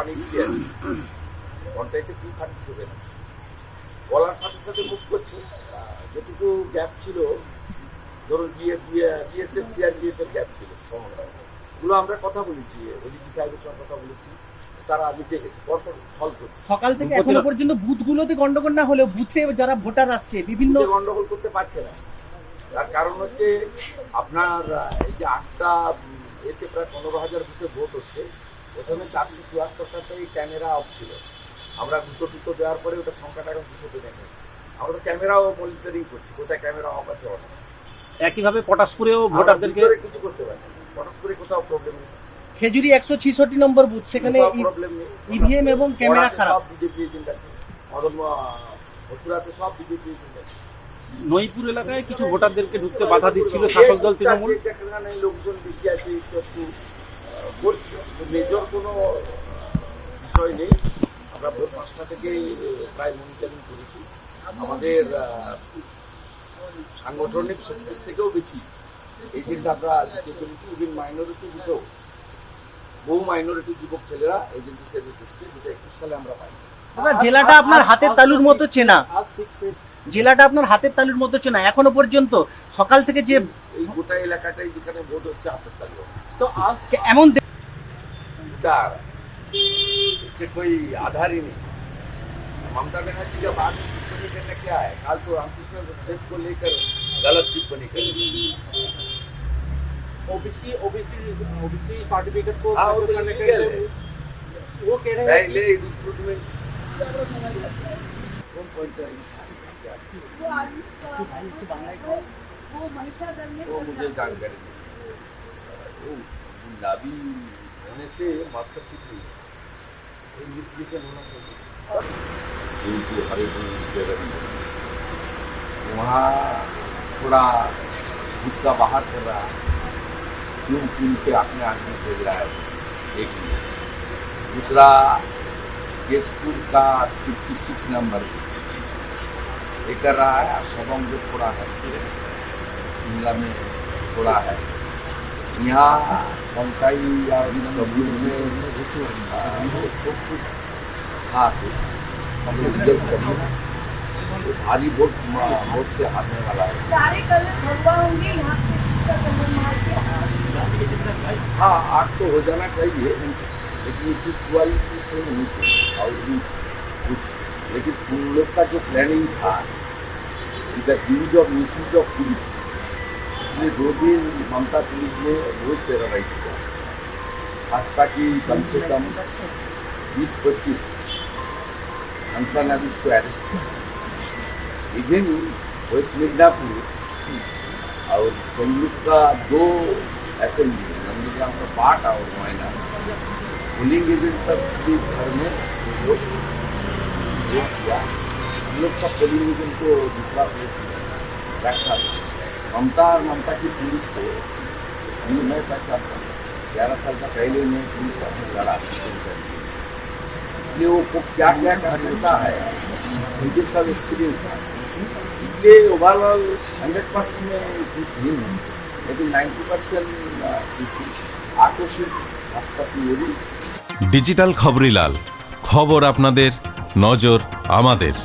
One eighty আছে ঘন্টাইতে two thirty seven বলার সাথে সাথে মুখ করছে। যেটুকু গ্যাপ ছিল ধরুন বিএ বিএসএফ সিআরপিএফ এর গ্যাপ ছিল সমন্বয়। আমরা কথা বলেছি ওডিপি সাহেবের সঙ্গে কথা বলেছি তারা মিটে গেছে পরপর সলভ করছে। সকাল থেকে এখনও পর্যন্ত বুথগুলোতে গন্ডগোল না হলেও বুথে যারা ভোটার আসছে বিভিন্ন গন্ডগোল করতে পারছে না। তার কারণ হচ্ছে আপনার এই যে আটটা এতে প্রায় পনেরো হাজার বুথে ভোট হচ্ছে। প্রথমে চারশো চুয়াত্তরটাতেই ক্যামেরা অফ ছিল। আমরা দুটো দুটো দেওয়ার পরে ওটা সংখ্যাটা এখন দুশোতে নেমে। আমরা তো ক্যামেরাও মনিটরিং করছি কোথায় ক্যামেরা অফ আছে অন একইভাবে পটাশপুরেও ভোটারদেরকে কিছু করতে পারছি না। পরস্পরে কোথাও প্রবলেম নেই। খেজুরি একশো ছিষট্টি নম্বর বুথ সেখানে ই- প্রবলেম নেই। EVM এবং ক্যামেরা খারাপ। বিজেপি এজেন্ট আছে। মদন মথুরাতে সব বিজেপি এজেন্ট আছে। নইপুর এলাকায় কিছু ভোটারদেরকে ঢুকতে বাধা দিচ্ছিল শাসক দল তৃণমূল। লোকজন বেশি আছে একটু মেজর কোনো বিষয় নেই। আমরা ভোর পাঁচটা থেকেই প্রায় মনিটরিং করেছি। আমাদের সাংগঠনিক শক্তির থেকেও বেশি। এজেন্ট আমরা দিতে পেরেছি ইভেন মাইনরিটি দিতেও বহু মাইনরিটি যুবক ছেলেরা এজেন্ট হিসেবে করছে যেটা একুশ সালে আমরা পাই জেলাটা আপনার হাতের তালুর মতো চেনা। জেলাটা আপনার হাতের তালুর মতো চেনা। এখনও পর্যন্ত সকাল থেকে যে এই গোটা এলাকাটাই যেখানে ভোট হচ্ছে হাতের তালু তো আজ- এমন गद्दार इसके कोई आधार ही नहीं। ममता बनर्जी जब आज टिप्पणी करना क्या है? काल तो रामकृष्ण देव को लेकर गलत टिप्पणी कर ओबीसी ओबीसी ओबीसी सर्टिफिकेट को हाँ, तो वो कह रहे हैं रिक्रूटमेंट कौन कौन सा वो मुझे जानकारी गुलाबी होने से मात्र है। इन्वेस्टिगेशन होना चाहिए। वहाँ थोड़ा गुटका बाहर कर रहा चुन चुन के अपने आदमी भेज रहा है? एक दूसरा केसपुर का फिफ्टी सिक्स नंबर। ये कर रहा है, और सबम जो थोड़ा है शिमला में थोड़ा है। यहाँ पंकाई या कबूर में आ, सब कुछ था तो हम लोग जब कभी तो भारी वोट वोट से हारने वाला है सारे कलर भगवा होंगे यहाँ पे इसका कलर मार के हाँ आग तो हो जाना चाहिए लेकिन कुछ वाली से नहीं थी और भी कुछ लेकिन उन लोग का जो प्लानिंग था the use of misuse of police इसलिए दो दिन ममता पुलिस ने बहुत टेरराइज किया। भाजपा की कम से कम बीस पच्चीस हंसा नाविक को अरेस्ट किया। इवन वेस्ट मिदनापुर और संयुक्त का दो असेंबली नंदीग्राम का पार्ट और मोयना पुलिंग एजेंट तक भी घर में लोग किया, हम लोग सब पोलिंग एजेंट को दूसरा प्लेस रखा ममता और ममता की पुलिस को ये मैं पहचानता हूँ ग्यारह साल का पहले मैं पुलिस का से लड़ा इसलिए वो को क्या क्या का सोचा है मुझे सब एक्सपीरियंस था इसलिए ओवरऑल हंड्रेड परसेंट में कुछ नहीं है लेकिन नाइन्टी परसेंट आकर्षित राष्ट्रपति योगी ডিজিটাল খবরিলাল খবর আপনাদের নজর আমাদের